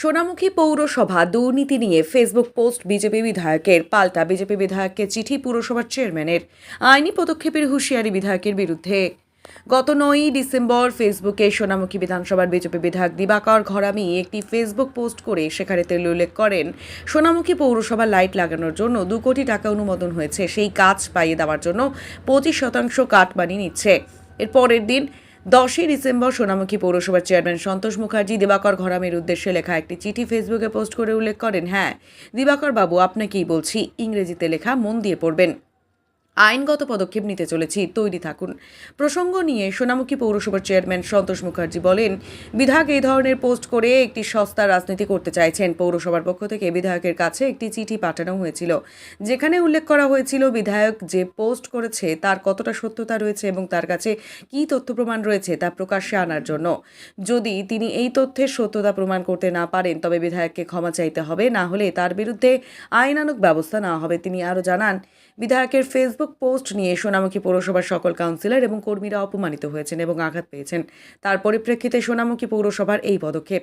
সোনামুখী পৌরসভা দুর্নীতি নিয়ে ফেসবুক পোস্ট বিজেপি বিধায়কের পাল্টা। বিজেপি বিধায়ককে চিঠি পুরসভার চেয়ারম্যানের। আইনি পদক্ষেপের হুঁশিয়ারি বিধায়কের বিরুদ্ধে। গত নয়ই ডিসেম্বর ফেসবুকে সোনামুখী বিধানসভার বিজেপি বিধায়ক দিবাকর ঘরামি একটি ফেসবুক পোস্ট করে সেখানে তেল উল্লেখ করেন, সোনামুখী পৌরসভার লাইট লাগানোর জন্য দু কোটি টাকা অনুমোদন হয়েছে, সেই কাজ পাইয়ে দেওয়ার জন্য পঁচিশ শতাংশ কাটমানি নিচ্ছে। এর পরের দিন দশই ডিসেম্বর সোনামুখী পৌরসভার চেয়ারম্যান সন্তোষ মুখার্জি দিবাকর ঘরামের উদ্দেশ্যে লেখা একটি চিঠি ফেসবুকে পোস্ট করে উল্লেখ করেন হ্যাঁ দিবাকর বাবু, আপনাকেই বলছি, ইংরেজিতে লেখা মন দিয়ে পড়বেন। আইনগত পদক্ষেপ নিতে চলেছি, তৈরি থাকুন। প্রসঙ্গ নিয়ে সোনামুখী পৌরসভার চেয়ারম্যান সন্তোষ মুখার্জি বলেন, বিধায়ক এই ধরনের পোস্ট করে একটি সস্তা রাজনীতি করতে চাইছেন। পৌরসভার পক্ষ থেকে বিধায়কের কাছে একটি চিঠি পাঠানো হয়েছিল, যেখানে উল্লেখ করা হয়েছিল বিধায়ক যে পোস্ট করেছে তার কতটা সত্যতা রয়েছে এবং তার কাছে কী তথ্য প্রমাণ রয়েছে তা প্রকাশ্যে আনার জন্য। যদি তিনি এই তথ্যের সত্যতা প্রমাণ করতে না পারেন, তবে বিধায়ককে ক্ষমা চাইতে হবে, না হলে তার বিরুদ্ধে আইনানুগ ব্যবস্থা নেওয়া হবে। তিনি আরও জানান, বিধায়কের ফেসবুক পোস্ট নিয়ে সোনামুখী পৌরসভার সকল কাউন্সিলর এবং কর্মীরা অপমানিত হয়েছেন এবং আঘাত পেয়েছেন। তার পরিপ্রেক্ষিতে সোনামুখী পৌরসভার এই পদক্ষেপ।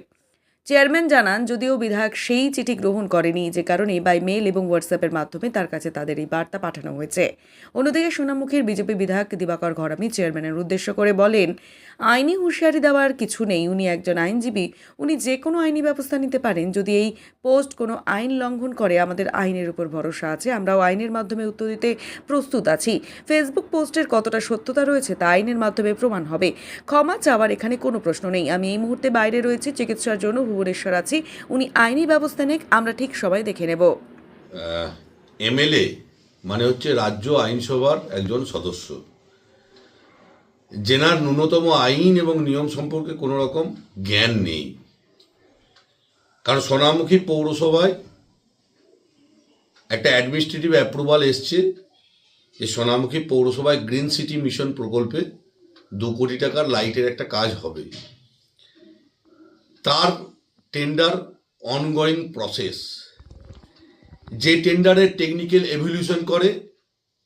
চেয়ারম্যান জানান, যদিও বিধায়ক সেই চিঠি গ্রহণ করেনি, যে কারণে বাই মেল এবং হোয়াটসঅ্যাপের মাধ্যমে তার কাছে তাদের এই বার্তা পাঠানো হয়েছে। অন্যদিকে সোনামুখীর বিজেপি বিধায়ক দিবাকর ঘরামি চেয়ারম্যানের উদ্দেশ্য করে বলেন, আইনি হুঁশিয়ারি দেওয়ার কিছু নেই। উনি একজন আইনজীবী। উনি যে কোনো আইনি ব্যবস্থা নিতে পারেন। যদি এই পোস্ট কোনো আইন লঙ্ঘন করে, আমাদের আইনের উপর ভরসা আছে। আমরাও আইনের মাধ্যমে উত্তর দিতে প্রস্তুত আছি। ফেসবুক পোস্টের কতটা সত্যতা রয়েছে, তা আইনের মাধ্যমে প্রমাণ হবে। ক্ষমা চাওয়ার এখানে কোনো প্রশ্ন নেই। আমি এই মুহূর্তে বাইরে রয়েছি। চিকিৎসার জন্য ভুবনেশ্বর আছি। উনি আইনি ব্যবস্থা নেক, আমরা ঠিক সবাই দেখে নেব। এমএলএ মানে হচ্ছে রাজ্য আইনসভার একজন সদস্য। জেনার ন্যূনতম আইন এবং নিয়ম সম্পর্কে কোনো রকম জ্ঞান নেই। কারণ সোনামুখী পৌরসভায় একটা অ্যাডমিনিস্ট্রেটিভ অ্যাপ্রুভাল এসছে যে সোনামুখী পৌরসভায় গ্রিন সিটি মিশন প্রকল্পে দু কোটি টাকার লাইটের একটা কাজ হবে। তার টেন্ডার অনগোয়িং প্রসেস যে টেন্ডারের টেকনিক্যাল এভলিউশন করে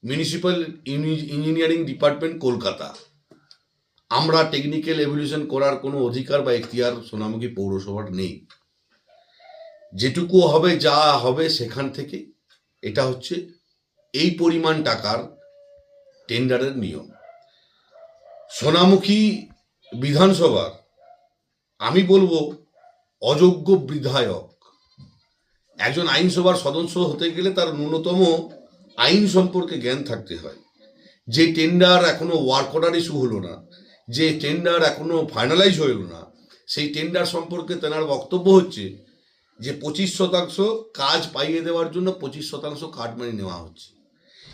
মিউনিসিপ্যাল ইঞ্জিনিয়ারিং ডিপার্টমেন্ট কলকাতা। আমরা টেকনিক্যাল এভলিউশন করার কোনো অধিকার বা এখতিয়ার সোনামুখী পৌরসভার নেই। যেটুকু হবে যা হবে সেখান থেকে এটা হচ্ছে এই পরিমাণ টাকার টেন্ডারের নিয়ম। সোনামুখী বিধানসভার আমি বলব অযোগ্য বিধায়ক। একজন আইনসভার সদস্য হতে গেলে তার ন্যূনতম আইন সম্পর্কে জ্ঞান থাকতে হয়। যে টেন্ডার এখনও ওয়ার্ক অর্ডার ইস্যু হলো না, যে টেন্ডার এখনও ফাইনালাইজ হলো না, সেই টেন্ডার সম্পর্কে তেনার বক্তব্য হচ্ছে যে পঁচিশ শতাংশ কাজ পাইয়ে দেওয়ার জন্য পঁচিশ শতাংশ কাটমানি নেওয়া হচ্ছে।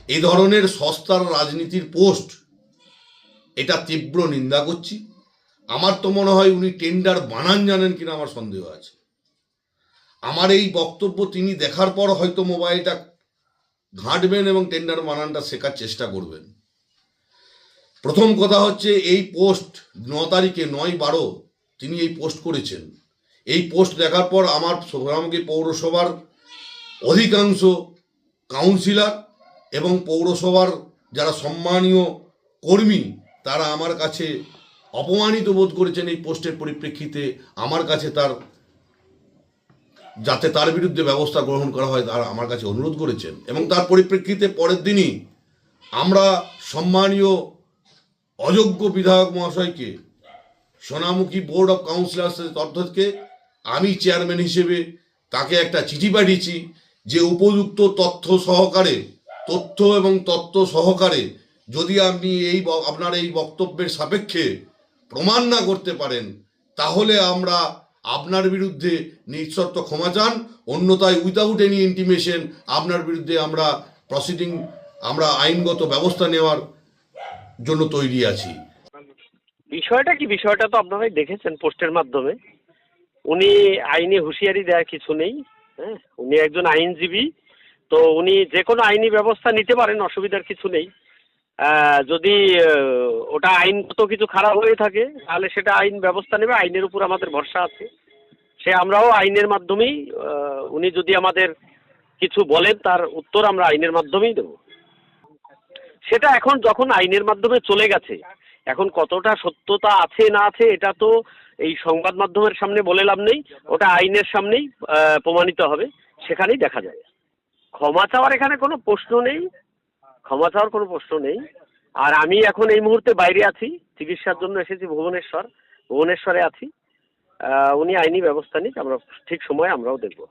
এ ধরনের সস্তার রাজনীতির পোস্ট এটা তীব্র নিন্দা করছি। আমার তো মনে হয় উনি টেন্ডার বানান জানেন কিনা আমার সন্দেহ আছে। আমার এই বক্তব্য তিনি দেখার পর হয়তো মোবাইলটা ঘাঁটবেন এবং টেন্ডার বানানটা শেখার চেষ্টা করবেন। প্রথম কথা হচ্ছে এই পোস্ট ন তারিখে নয় বারো তিনি এই পোস্ট করেছেন। এই পোস্ট দেখার পর আমার সোনামুখী পৌরসভার অধিকাংশ কাউন্সিলর এবং পৌরসভার যারা সম্মানীয় কর্মী, তারা আমার কাছে অপমানিত বোধ করেছেন এই পোস্টের পরিপ্রেক্ষিতে। আমার কাছে তার, যাতে তার বিরুদ্ধে ব্যবস্থা গ্রহণ করা হয়, তার আমার কাছে অনুরোধ করেছেন। এবং তার পরিপ্রেক্ষিতে পরের দিনই আমরা সম্মানীয় অযোগ্য বিধায়ক মহাশয়কে, সোনামুখী বোর্ড অফ কাউন্সিলার্সের থেকে আমি চেয়ারম্যান হিসেবে তাকে একটা চিঠি পাঠিয়েছি যে উপযুক্ত তথ্য সহকারে, তথ্য এবং তত্ত্ব সহকারে যদি আপনি এই আপনার এই বক্তব্যের সাপেক্ষে প্রমাণ না করতে পারেন, তাহলে আমরা আপনার বিরুদ্ধে নিঃশর্ত ক্ষমা চান, অন্যথায় উইদাউট এনি ইন্টিমেশন আপনার বিরুদ্ধে আমরা প্রসিডিং আমরা আইনগত ব্যবস্থা নেওয়ার জন্য তৈরি আছি। বিষয়টা কি? বিষয়টা তো আপনারাই দেখেছেন পোস্টের মাধ্যমে। উনি আইনি হুঁশিয়ারি দেওয়ার কিছু নেই হ্যাঁ? উনি একজন আইনজীবী, তো উনি যে কোনো আইনি ব্যবস্থা নিতে পারেন, অসুবিধার কিছু নেই। যদি ওটা আইনগত কিছু খারাপ হয়ে থাকে, তাহলে সেটা আইন ব্যবস্থা নেবে, আইনের উপর আমাদের ভরসা আছে। সে আমরাও আইনের মাধ্যমেই উনি যদি আমাদের কিছু বলেন, তার উত্তর আমরা আইনের মাধ্যমেই দেবো। সেটা এখন যখন আইনের মাধ্যমে চলে গেছে, এখন কতটা সত্যতা আছে না আছে, এটা তো এই সংবাদ মাধ্যমের সামনে বলে লাভ নেই, ওটা আইনের সামনেই প্রমাণিত হবে, সেখানেই দেখা যাবে ক্ষমা চাওয়ার এখানে কোনো প্রশ্ন নেই ক্ষমা চাওয়ার কোনো প্রশ্ন নেই। আর আমি এখন এই মুহূর্তে বাইরে আছি, চিকিৎসার জন্য এসেছি ভুবনেশ্বর, ভুবনেশ্বরে আছি। উনি আইনি ব্যবস্থা নিক, আমরা ঠিক সময়ে আমরাও দেখব।